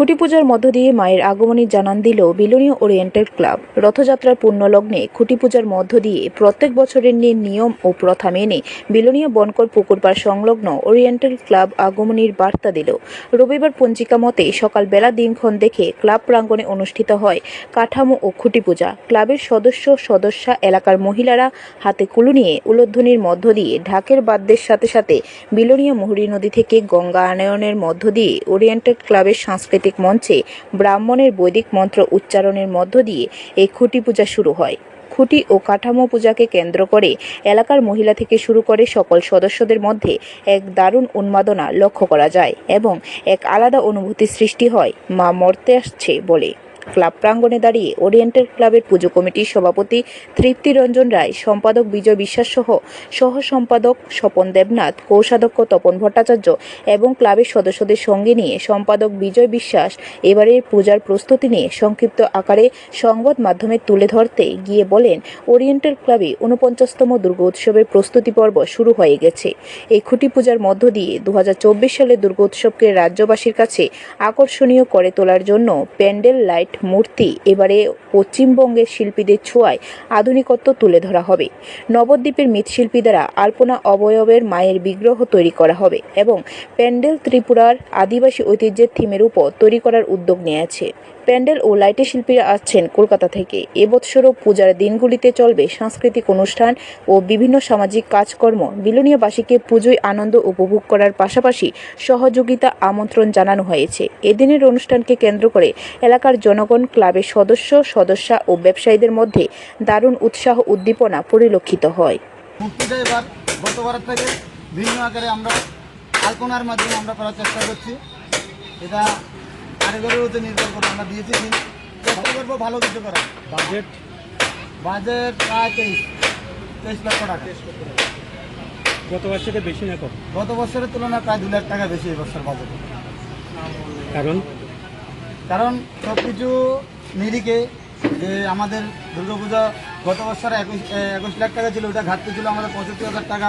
খুঁটি পূজার মধ্য দিয়ে মায়ের আগমনী জানান দিল বিলোনীয় ওরিয়েন্টাল ক্লাব। রথযাত্রার পুণ্যলগ্নে খুঁটি পূজার মধ্য দিয়ে প্রত্যেক বছরের নিয়ে নিয়ম ও প্রথা মেনে বিলোনীয় বনকর পুকুরপাড় সংলগ্ন ওরিয়েন্টাল ক্লাব আগমনীর বার্তা দিল। রবিবার পঞ্জিকা মতে সকাল বেলা দিনক্ষণ দেখে ক্লাব প্রাঙ্গণে অনুষ্ঠিত হয় কাঠামো ও খুঁটি পূজা ক্লাবের সদস্য, সদস্যা, এলাকার মহিলারা হাতে কুলু নিয়ে উলোধ্বনির মধ্য দিয়ে ঢাকের বাদ্যের সাথে সাথে বিলোনিয়া মুহুরী নদী থেকে গঙ্গা আনয়নের মধ্য দিয়ে ওরিয়েন্টাল ক্লাবের সাংস্কৃতিক মঞ্চে ব্রাহ্মণের বৈদিক মন্ত্র উচ্চারণের মধ্য দিয়ে এই খুঁটি পূজা শুরু হয়। খুঁটি ও কাঠামো পূজাকে কেন্দ্র করে এলাকার মহিলা থেকে শুরু করে সকল সদস্যদের মধ্যে এক দারুণ উন্মাদনা লক্ষ্য করা যায় এবং এক আলাদা অনুভূতি সৃষ্টি হয়, মা মরতে আসছে বলে। ক্লাব প্রাঙ্গণে দাঁড়িয়ে ওরিয়েন্টাল ক্লাবের পুজো কমিটির সভাপতি তৃপ্তি রঞ্জন রায়, সম্পাদক বিজয় বিশ্বাস সহ সহ সম্পাদক স্বপন দেবনাথ, কোষাধ্যক্ষ তপন ভট্টাচার্য এবং ক্লাবের সদস্যদের সঙ্গে নিয়ে সম্পাদক বিজয় বিশ্বাস এবারের পূজার প্রস্তুতি নিয়ে সংক্ষিপ্ত আকারে সংবাদ মাধ্যমে তুলে ধরতে গিয়ে বলেন, ওরিয়েন্টাল ক্লাবে ঊনপঞ্চাশতম দুর্গোৎসবের প্রস্তুতি পর্ব শুরু হয়ে গেছে। এই খুঁটি পূজার মধ্য দিয়ে দু সালের দুর্গোৎসবকে রাজ্যবাসীর কাছে আকর্ষণীয় করে তোলার জন্য প্যান্ডেল, লাইট মূর্তি। এবারে পশ্চিমবঙ্গের শিল্পীদের ছোঁয়ায় আধুনিকত্ব তুলে ধরা হবে। নবদ্বীপের মৃৎশিল্পী দ্বারা আলপনা অবয়বের মায়ের বিগ্রহ তৈরি করা হবে এবং প্যান্ডেল ত্রিপুরার আদিবাসী ঐতিহ্যের থিমের উপর তৈরি করার উদ্যোগ নিয়েছে প্যান্ডেল ও লাইটের শিল্পীরা আসছেন কলকাতা থেকে। এবছরও পূজার দিনগুলিতে চলবে সাংস্কৃতিক অনুষ্ঠান ও বিভিন্ন সামাজিক কাজকর্ম। বিলোনিয়াবাসীকে পুজোয় আনন্দ উপভোগ করার পাশাপাশি সহযোগিতা আমন্ত্রণ জানানো হয়েছে। এদিনের অনুষ্ঠানকে কেন্দ্র করে এলাকার জনগণ, ক্লাবের সদস্য, সদস্যা ও ব্যবসায়ীদের মধ্যে দারুণ উৎসাহ উদ্দীপনা পরিলক্ষিত হয়। আকারে আমরা আলপনার মাধ্যমে আমরা করার চেষ্টা করছি। এটা কারিগরের উপর নির্ভর করে আমরা দিয়েছি দিন। চেষ্টা করব ভালো কিছু করার। বাজেট? বাজেট প্রায় তেইশ তেইশ লক্ষ টাকা। গত বছরে বেশি না কম? গত বছরের তুলনায় প্রায় দু লাখ টাকা বেশি এবছর বাজেট। কারণ? কারণ সব কিছু নিরিখে যে আমাদের দুর্গাপূজা গত বছর একুশ একুশ লাখ টাকা ছিল ওটা ঘাটতি ছিল আমাদের পঁচাত্তর হাজার টাকা।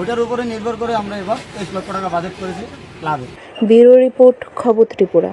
ওটার উপরে নির্ভর করে আমরা এবার তেইশ লক্ষ টাকা বাজেট করেছি ক্লাবে ব্যুরো রিপোর্ট খবর ত্রিপুরা।